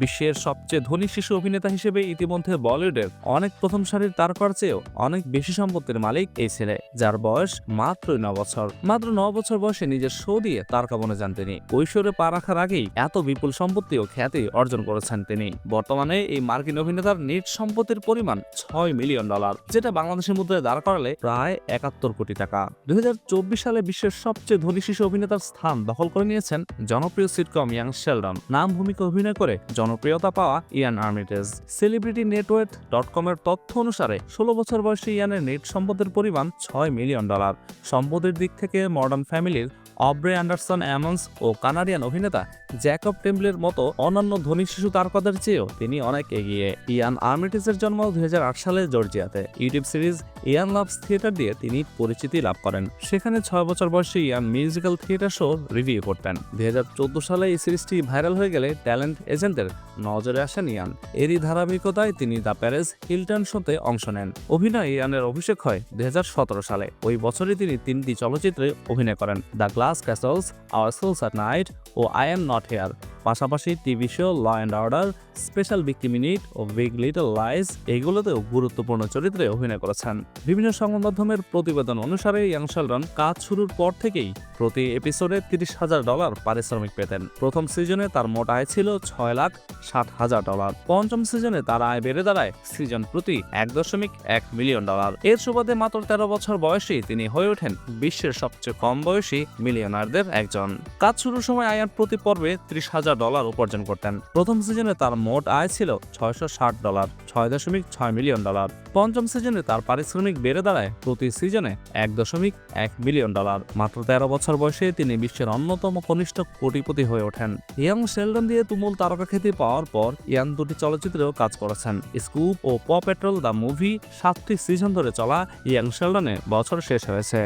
বিশ্বের সবচেয়ে ধনী শিশু অভিনেতা হিসেবে ইতিমধ্যে বলিউডের অনেক প্রথম সারির তারকার চেয়েও অনেক বেশি সম্পত্তির মালিক এই ছেলে, যার বয়স মাত্রই ন বছর। মাত্র ন বছর বয়সে নিজের শো দিয়ে তারকা বনে যান তিনি। কৈশোরে পা রাখার আগেই এত বিপুল সম্পত্তি ও খ্যাতি অর্জন করেছেন তিনি। বর্তমানে এই মার্কিন অভিনেতার নিট সম্পত্তির পরিমাণ ছয় মিলিয়ন ডলার, যেটা বাংলাদেশের মুদ্রায় দাঁড় করালে প্রায় একাত্তর কোটি টাকা। দুই হাজার চব্বিশ সালে বিশ্বের সবচেয়ে ধনী শিশু অভিনেতার স্থান দখল করে নিয়েছেন জনপ্রিয় সিটকম ইয়াং শেলডন। নাম ভূমিকা অভিনয় করে জনপ্রিয়তা পাওয়া Ian Armitage. Celebrity network dot কমের তথ্য অনুসারে, ষোলো বছর বয়সী ইয়ানের নেট সম্পদের পরিমাণ ছয় মিলিয়ন ডলার সম্পদের দিক থেকে মডার্ন ফ্যামিলির অব্রে অ্যান্ডারসন অ্যামন্স ও কানাডিয়ান অভিনেতা জ্যাকব টেম্বলের মতো অন্যান্য ধনী শিশু তারকাদের চেয়েও তিনি অনেক এগিয়ে। ইয়ান আর্মিটিসের জন্ম দুই সালে জর্জিয়াতে। YouTube series Ian loves theatre দিয়ে তিনি পরিচিতি লাভ করেন। সেখানে ছয় বছর বয়সে Ian musical theatre show review করতেন। দুই হাজার চোদ্দ সালে এই সিরিজটি ভাইরাল হয়ে গেলে ট্যালেন্ট এজেন্টদের নজরে আসেন ইয়ান। এরই ধারাবাহিকতায় তিনি দ্য প্যারেস হিলটন শোতে অংশ নেন। অভিনয় ইয়ানের অভিষেক হয় দুই হাজার সতেরো সালে। ওই বছরই তিনি তিনটি চলচ্চিত্রে অভিনয় করেন। The glass castles souls at night, or I am not here. পাশাপাশি TV show, law and order, special বিক্রি মিনিট ও বিগ লিটল লাইস এগুলোতেও গুরুত্বপূর্ণ চরিত্রে অভিনয় করেছেন। বিভিন্ন সংবাদ মাধ্যমের প্রতিবেদন অনুসারে, ইয়াং শেলডন কাজ শুরুর পর থেকেই প্রতি এপিসোডে তিরিশ হাজার ডলার পারিশ্রমিক পেতেন। প্রথম সিজনে তার মোট আয় ছিল ছয় লাখ ষাট হাজার ডলার। পঞ্চম সিজনে তার আয় বেড়ে দাঁড়ায় সিজন প্রতি এক দশমিক এক মিলিয়ন ডলার। এর সুবাদে মাত্র তেরো বছর বয়সেই তিনি হয়ে ওঠেন বিশ্বের সবচেয়ে কম বয়সী মিলিয়নারদের একজন। কাজ শুরুর সময় আয়ান প্রতি পর্বে ত্রিশ হাজার ডলার উপার্জন করতেন। প্রথম সিজনে তার মোট আয় ছিল ছয়শো ষাট ডলার, ছয় দশমিক ছয় মিলিয়ন ডলার। পঞ্চম সিজনে তার পারিশ্রমিক বেড়ে দাঁড়ায় প্রতি সিজনে এক দশমিক এক মিলিয়ন ডলার। মাত্র তেরো বছর বয়সে তিনি বিশ্বের অন্যতম কনিষ্ঠ কোটিপতি হয়ে ওঠেন। ইয়াং শেলডন দিয়ে তুমুল তারকা খ্যাতি পাওয়ার পর ইয়ান দুটি চলচ্চিত্রেও কাজ করেছেন। স্কুপ ও প পেট্রোল দ্য মুভি সাতটি সিজন ধরে চলা ইয়াং শেলডনে বছর শেষ হয়েছে।